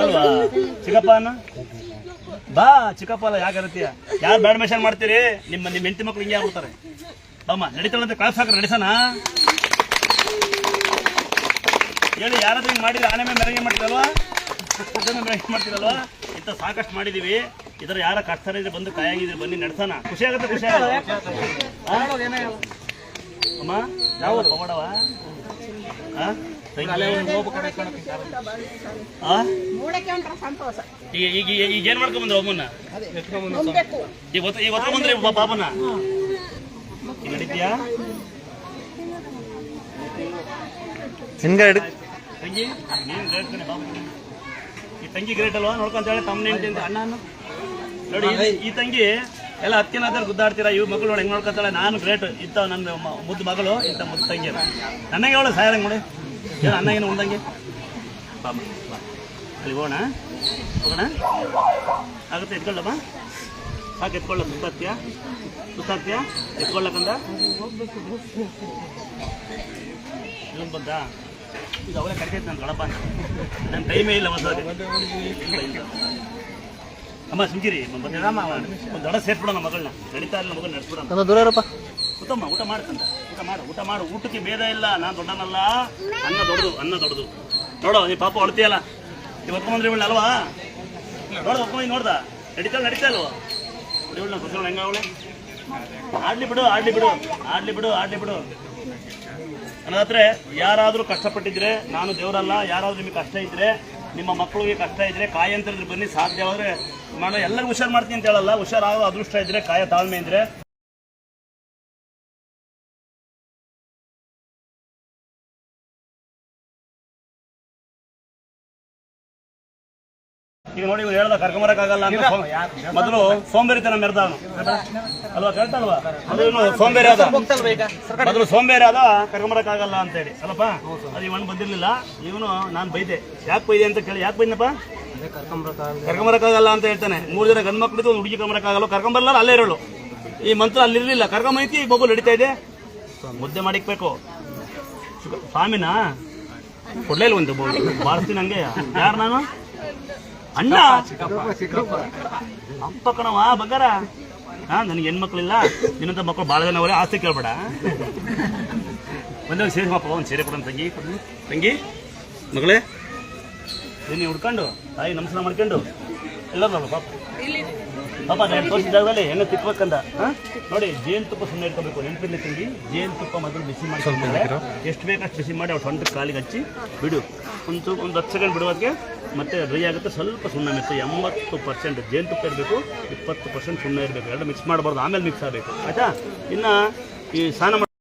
ಅಲ್ವಾ? ಚಿಕ್ಕಪ್ಪ ಅನ್ನ ಬಾ ಚಿಕ್ಕಪ್ಪ ಅಲ್ಲ ಯಾಕೆ ಇರತ್ತೀಯ ಯಾರು ಬ್ಯಾಡ್ ಮೆಷನ್ ಮಾಡ್ತೀರಿ? ನಿಮ್ಮ ನಿಮ್ಮ ಹೆಂಡತಿ ಮಕ್ಳು ಹಿಂಗೆ ಆಗ್ಬಿಡ್ತಾರೆ. ಬಾಮ್ಮ ನಡೀತಾಳಂತೆ ಕ್ಲಾಸ್ ಹಾಕ್ರೆ ನಡೆಸೋಣ ಹೇಳಿ ಯಾರಾದ್ರೂ ಹಿಂಗೆ ಮಾಡಿದ್ರೆ ಆನೆ ಮೇಲೆ ಮೆರವಣಿಗೆ ಮಾಡ್ತೀರಲ್ವಾ? ಮೆರವಣಿಗೆ ಮಾಡ್ತೀರಲ್ವಾ? ಇಂಥ ಸಾಕಷ್ಟು ಮಾಡಿದೀವಿ. ಇದರ ಯಾರ ಕಷ್ಟ ಇದ್ರೆ ಬಂದು ಕಾಯಾಗಿದ್ರೆ ಬನ್ನಿ, ನಡೆಸೋಣ. ಖುಷಿ ಆಗುತ್ತೆ ಖುಷಿ ಆಗುತ್ತೆ. ಅಮ್ಮ ಯಾವ ಪವಾಡವ? ಆ? ಈಗ ಈಗ ಈಗ ಈಗ ಏನ್ ಮಾಡ್ಕೊಂಡ್ ಬಂದ್ರೆ ಒಮ್ಮನ್ನ ಈಗ ಒತ್ತ ಈಗ ಒತ್ಕೊಂಡ್ ಬಂದ್ರೆ ಬಾ- ಪಾಪನ? ನಡೀತೀಯಾ ಹಿಂಗೆ ತಂಗಿ ನೀನ್ ಗ್ರೇಟ್ ಕಣೆ ಬಾಬು. ಈ ತಂಗಿ ಗ್ರೇಟ್ ಅಲ್ವಾ? ನೋಡ್ಕೊಂತ ಹೇಳಿ ತಮ್ಮ ಹೆಂಡತಿ ಅಂತ. ಅಣ್ಣ. ನೋಡಿ ಈ- ತಂಗಿ ಎಲ್ಲ ಹತ್ತಿನಾದ್ರೆ ಗುದ್ದಾಡ್ತೀರಾ? ಇವ್ ಮಕ್ಕಳು ನೋಡಿ ಹೆಂಗ್ ನೋಡ್ಕೊಂತಾಳೆ? ನಾನು ಗ್ರೇಟ್ ಇತ್ತ ನನ್ನ ಮುದ್ದು ಮಗಳು ಇಂಥ ಮುದ್ದು ತಂಗಿ ನನಗೆ ಅವಳು ಸಾಯಂಗ್ ನೋಡಿ. ಏನು ಅಣ್ಣಗೇನು ಉಂದಂಗೆ ಬಾಬಾ ಬಾ ಅಲ್ಲಿ ಹೋಗೋಣ ಹೋಗೋಣ. ಆಗುತ್ತೆ ಎತ್ಕೊಳ್ಳಮ್ಮ ಸಾಕು ಎತ್ಕೊಳ್ಳ ಸುತ್ತಾಗ್ತೀಯಾ ಸುತ್ತಾಗ್ತೀಯಾ ಎತ್ಕೊಳ್ಳಕ್ಕಂದ ಇಲ್ಲೊಂದು ಬಂದ? ಇದು ಅವಳೇ ಕರಿತೈತೆ ನನ್ನ ದೊಡ್ಡಪ್ಪ ಅಂತ. ನನ್ನ ಟೈಮೇ ಇಲ್ಲ ಒಂದು ಅಮ್ಮ ಸುಂಕಿರಿ ಒಂದು ದೊಡ್ಡ ಸೇರ್ಬಿಡೋಣ ಮಗಳನ್ನ. ನಡೀತಾ ಇಲ್ಲ ಮಗಳು ನಡೆಸ್ಬಿಡೋಣ. ದೂರ ಉತ್ತಮ, ಊಟ ಮಾಡ್ಕಂದ ಊಟ ಮಾಡು ಊಟ ಮಾಡು. ಊಟಕ್ಕೆ ಭೇದ ಇಲ್ಲ. ನಾನು ದೊಡ್ಡನಲ್ಲ. ಅನ್ನ ದೊಡ್ಡದು ಅನ್ನ ದೊಡ್ಡದು. ನೋಡು, ನೀ ಪಾಪ ಅಳ್ತಿಯಲ್ಲ ನೀವು ಒತ್ಕೊಂಡ್ರಿ ಇವಳು ಅಲ್ವಾ? ನೋಡು, ಒಪ್ಕೊಂಡು ನೋಡ್ದ. ನಡೀತಾ ನಡೀತಾ ಇಲ್ವಾ? ಇವಳು ಹೆಂಗ ಹೆಂಗಾವಳೆ ಆಡ್ಲಿ ಬಿಡು ಆಡ್ಲಿ ಬಿಡು ಆಡ್ಲಿ ಬಿಡು ಆಡ್ಲಿ ಬಿಡು. ನನ್ನ ಹತ್ರ ಯಾರಾದರೂ ಕಷ್ಟಪಟ್ಟಿದ್ರೆ, ನಾನು ದೇವರಲ್ಲ, ಯಾರಾದರೂ ನಿಮಗೆ ಕಷ್ಟ ಇದ್ರೆ, ನಿಮ್ಮ ಮಕ್ಕಳಿಗೆ ಕಷ್ಟ ಇದ್ರೆ ಕಾಯಿ ಅಂತ ಬನ್ನಿ ಸಾಧ್ಯವಾದ್ರೆ ಮಾಡೋ ಎಲ್ಲರಿಗೂ ಹುಷಾರು ಮಾಡ್ತೀನಿ ಅಂತ ಹೇಳಲ್ಲ. ಹುಷಾರಾಗೋ ಅದೃಷ್ಟ ಇದ್ರೆ, ಕಾಯ ತಾಳ್ಮೆ ಇದ್ರೆ ಈಗ ನೋಡಿ ಇವ್ರು ಹೇಳ್ದ ಕರ್ಕೊಂಬರಕ್ಕಾಗಲ್ಲ ಅಂತ ಮೊದಲು ಸೋಂಬೇರಿತನ ಮೆರೆದ ಅಲ್ವಾ ಕರೆಕ್ಟ್ ಅಲ್ವಾ ಸೋಂಬೇರಿ ಆದ. ಮೊದಲು ಸೋಂಬೇರಿ ಆದ ಕರ್ಕೊಂಬರಕ್ಕಾಗಲ್ಲ ಅಂತ ಹೇಳಿ ಅಲ್ಲಪ್ಪ ಅದು ಇವನು ಬಂದಿರ್ಲಿಲ್ಲ. ಇವನು ನಾನು ಬೈದೆ. ಯಾಕೆ ಬೈದೆ ಅಂತ ಕೇಳಿ ಯಾಕೆ ಬೈದನಪ್ಪ? ಕರ್ಕೊಂಬರಕ್ಕಾಗಲ್ಲ. ಅಂತ ಹೇಳ್ತಾನೆ. ಮೂರು ಜನ ಗಂಡು ಮಕ್ಕಳಿದ್ದು ಒಂದು ಹುಡುಗಿ ಕರ್ಕೊಂಬರಕ್ಕಾಗಲ್ಲ. ಕರ್ಕೊಂಬರಲ್ಲ ಅಲ್ಲೇ ಇರೋಳು. ಈ ಮಂತ್ರ ಅಲ್ಲಿರ್ಲಿಲ್ಲ. ಕರ್ಕೊಂಬೈತಿ ಈ ಮಗು ನಡೀತಾ ಇದೆ. ಮುದ್ದೆ ಮಾಡಿಕ್ಬೇಕು. ಸ್ವಾಮಿನ? ಕೊಡ್ಲೇ ಇಲ್ಲ ಒಂದು ಬಾರಿಸ್ತೀನಿ ಹಂಗೆ. ಯಾರು ನಾನು? ಅಣ್ಣ! ಅಪ್ಪ ಕಣವ ಬಂಗಾರ. ಹಾ ನನಗೆ ಹೆಣ್ಮಕ್ಳಿಲ್ಲ ನಿನ್ನಂತ ಮಕ್ಕಳು ಭಾಳ ಜನ ಅವರೇ ಆಸ್ತಿ ಕೇಳ್ಬೇಡ. ಒಂದೇ ಒಂದು ಸೇರಿ ಮಪ್ಪ ಒಂದು ಸೇರೆ ಕೊಡೋಣ ತಂಗಿ. ತಂಗಿ ಮಗಳೇ. ನೀನು ಹುಡ್ಕೊಂಡು? ತಾಯಿ ನಮಸ್ಕಾರ ಮಾಡ್ಕೊಂಡು? ಎಲ್ಲರೂ ಪಾಪ. ಪಾಪ ನಾನು ತೋರಿಸಿದ ಜಾಗದಲ್ಲಿ ಎಣ್ಣೆ ತಿಕ್ಬೇಕಂದ. ಹಾ? ನೋಡಿ ಜೇನುತುಪ್ಪ ಸುಮ್ಮನೆ ಇಟ್ಕೋಬೇಕು. ನೆನಪಿರ್ಲಿ ಜೇನು ಜೇನುತುಪ್ಪ ಮೊದಲು ಬಿಸಿ ಮಾಡಿ ಎಷ್ಟು ಬೇಕು ಅಷ್ಟು ಬಿಸಿ ಮಾಡಿ ಅವ್ರು ಸೊಂಟ ಕಾಲಿಗೆ ಹಚ್ಚಿ ಬಿಡು. ಒಂದು ಒಂದು ಹತ್ತು ಸೆಕೆಂಡ್ ಬಿಡುವಾಗೆ ಮತ್ತೆ ಡ್ರೈ ಆಗುತ್ತೆ. ಸ್ವಲ್ಪ ಸುಣ್ಣ ಮಿಕ್ಸ್ ಎಂಬತ್ತು ಪರ್ಸೆಂಟ್ ಜೇನುತುಪ್ಪ ಇರಬೇಕು ಇಪ್ಪತ್ತು ಪರ್ಸೆಂಟ್ ಸುಣ್ಣ ಇರಬೇಕು. ಎರಡು ಮಿಕ್ಸ್ ಮಾಡಬಾರ್ದು. ಆಮೇಲೆ ಮಿಕ್ಸ್ ಆಗಬೇಕು. ಆಯ್ತಾ? ಇನ್ನು ಈ ಸ್ನಾನ ಮಾಡಿ